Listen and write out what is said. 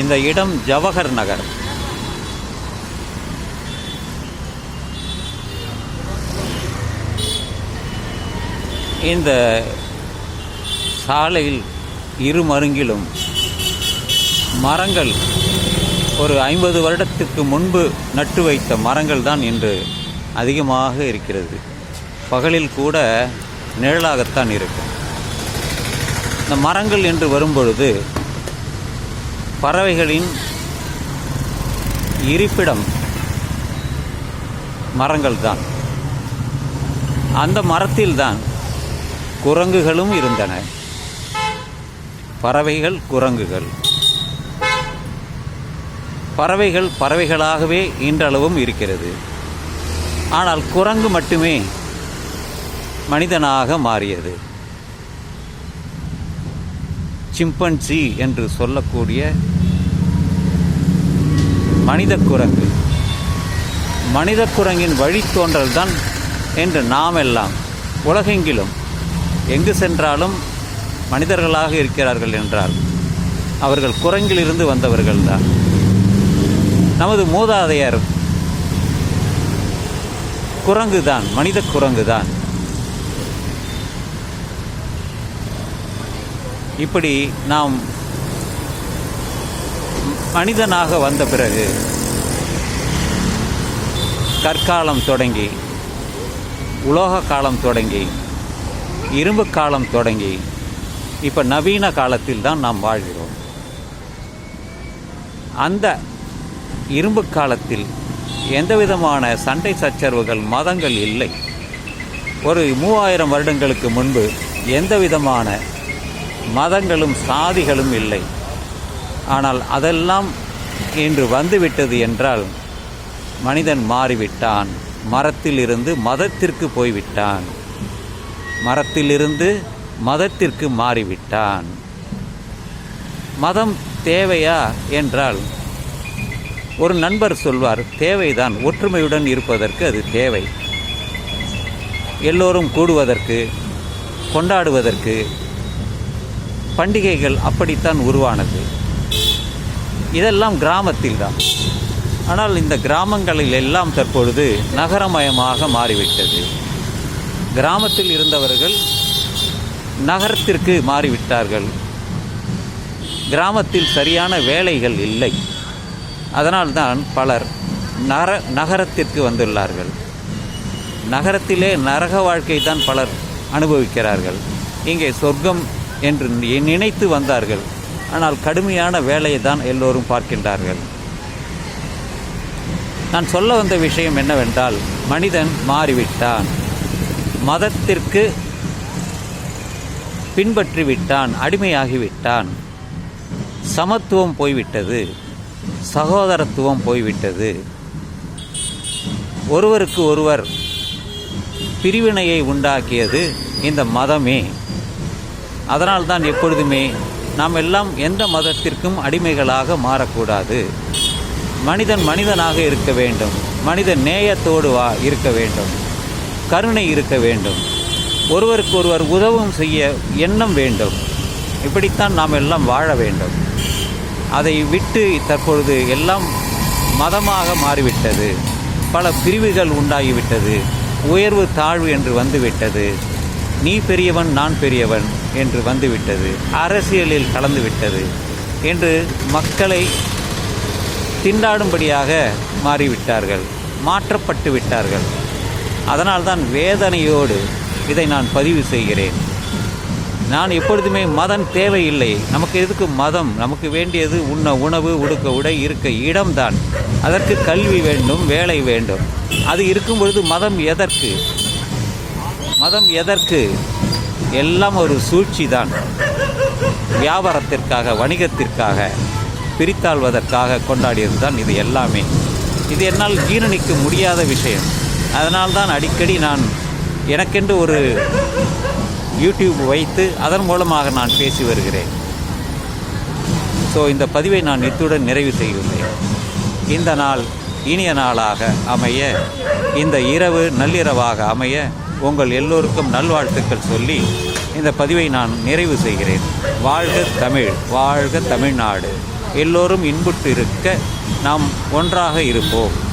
இந்த இடம் ஜவஹர் நகர். இந்த சாலையில் இருமருங்கிலும் மரங்கள் ஒரு ஐம்பது வருடத்துக்கு முன்பு நட்டு வைத்த மரங்கள் தான் இன்று அதிகமாக இருக்கிறது. பகலில் கூட நிழலாகத்தான் இருக்கும். இந்த மரங்கள் என்று வரும்பொழுது பறவைகளின் இருப்பிடம் மரங்கள் தான் அந்த மரத்தில்தான் குரங்குகளும் இருந்தன. பறவைகள் குரங்குகள். பறவைகள் பறவைகளாகவே இன்றளவும் இருக்கிறது. ஆனால் குரங்கு மட்டுமே மனிதனாக மாறியது. சிம்பன்சி என்று சொல்லக்கூடிய மனித குரங்கு மனித குரங்கின் வழித்தோன்றல் தான் என்று நாம் எல்லாம் உலகெங்கிலும் எங்கு சென்றாலும் மனிதர்களாக இருக்கிறார்கள் என்றால் அவர்கள் குரங்கிலிருந்து வந்தவர்கள்தான். நமது மூதாதையர் குரங்கு தான் மனித குரங்கு தான் இப்படி நாம் மனிதனாக வந்த பிறகு கற்காலம் தொடங்கி உலோக காலம் தொடங்கி இரும்பு காலம் தொடங்கி இப்போ நவீன காலத்தில் தான் நாம் வாழ்கிறோம். அந்த இரும்பு காலத்தில் எந்த விதமான சண்டை சச்சரவுகள் மதங்கள் இல்லை. ஒரு மூவாயிரம் வருடங்களுக்கு முன்பு எந்த விதமான மதங்களும் சாதிகளும் இல்லை. ஆனால் அதெல்லாம் இன்று வந்துவிட்டது என்றால் மனிதன் மாறிவிட்டான். மரத்திலிருந்து மதத்திற்கு போய்விட்டான். மரத்திலிருந்து மதத்திற்கு மாறிவிட்டான். மதம் தேவையா என்றால் ஒரு நண்பர் சொல்வார் தேவைதான் ஒற்றுமையுடன் இருப்பதற்கு அது தேவை. எல்லோரும் கூடுவதற்கு கொண்டாடுவதற்கு பண்டிகைகள் அப்படித்தான் உருவானது. இதெல்லாம் கிராமத்தில் தான் ஆனால் இந்த கிராமங்களில் எல்லாம் தற்பொழுது நகரமயமாக மாறிவிட்டது. கிராமத்தில் இருந்தவர்கள் நகரத்திற்கு மாறிவிட்டார்கள். கிராமத்தில் சரியான வேலைகள் இல்லை. அதனால்தான் பலர் நகர நகரத்திற்கு வந்துள்ளார்கள். நகரத்திலே நரக வாழ்க்கை தான் பலர் அனுபவிக்கிறார்கள். இங்கே சொர்க்கம் என்று நினைத்து வந்தார்கள். ஆனால் கடுமையான வேலையை தான் எல்லோரும் பார்க்கின்றார்கள். நான் சொல்ல வந்த விஷயம் என்னவென்றால் மனிதன் மாறிவிட்டான். மதத்திற்கு பின்பற்றிவிட்டான் அடிமையாகிவிட்டான். சமத்துவம் போய்விட்டது சகோதரத்துவம் போய்விட்டது. ஒருவருக்கு ஒருவர் பிரிவினையை உண்டாக்கியது இந்த மதமே. அதனால்தான் எப்பொழுதுமே நாம் எல்லாம் எந்த மதத்திற்கும் அடிமைகளாக மாறக்கூடாது. மனிதன் மனிதனாக இருக்க வேண்டும். மனித நேயத்தோடு வா இருக்க வேண்டும். கருணை இருக்க வேண்டும். ஒருவருக்கு ஒருவர் உதவும் செய்ய எண்ணம் வேண்டும். இப்படித்தான் நாம் எல்லாம் வாழ வேண்டும். அதை விட்டு தற்பொழுது எல்லாம் மதமாக மாறிவிட்டது. பல பிரிவுகள் உண்டாகிவிட்டது. உயர்வு தாழ்வு என்று வந்துவிட்டது. நீ பெரியவன் நான் பெரியவன். என்று வந்துவிட்டது. அரசியலில் கலந்துவிட்டது என்று மக்களை திண்டாடும்படியாக மாறிவிட்டார்கள் மாற்றப்பட்டு விட்டார்கள். அதனால்தான் வேதனையோடு இதை நான் பதிவு செய்கிறேன். நான் எப்பொழுதுமே மதம் தேவையில்லை. நமக்கு எதுக்கு மதம்? நமக்கு வேண்டியது உண்ண உணவு உடுக்க உடை இருக்க இடம்தான். அதற்கு கல்வி வேண்டும் வேலை வேண்டும். அது இருக்கும் பொழுது மதம் எதற்கு? மதம் எதற்கு? எல்லாம் ஒரு சூழ்ச்சி தான் வியாபாரத்திற்காக வணிகத்திற்காக பிரித்தாள்வதற்காக கொண்டாடியது தான் இது எல்லாமே. இது என்னால் ஜீரணிக்க முடியாத விஷயம். அதனால்தான் அடிக்கடி நான் எனக்கென்று ஒரு யூடியூப் வைத்து அதன் மூலமாக நான் பேசி வருகிறேன். ஸோ இந்த பதிவை நான் இத்துடன் நிறைவு செய்துள்ளேன். இந்த நாள் இனிய நாளாக அமைய இந்த இரவு நள்ளிரவாக அமைய உங்கள் எல்லோருக்கும் நல்வாழ்த்துக்கள் சொல்லி இந்த பதிவை நான் நிறைவு செய்கிறேன். வாழ்க தமிழ் வாழ்க தமிழ்நாடு. எல்லோரும் இன்புற்று இருக்க நாம் ஒன்றாக இருப்போம்.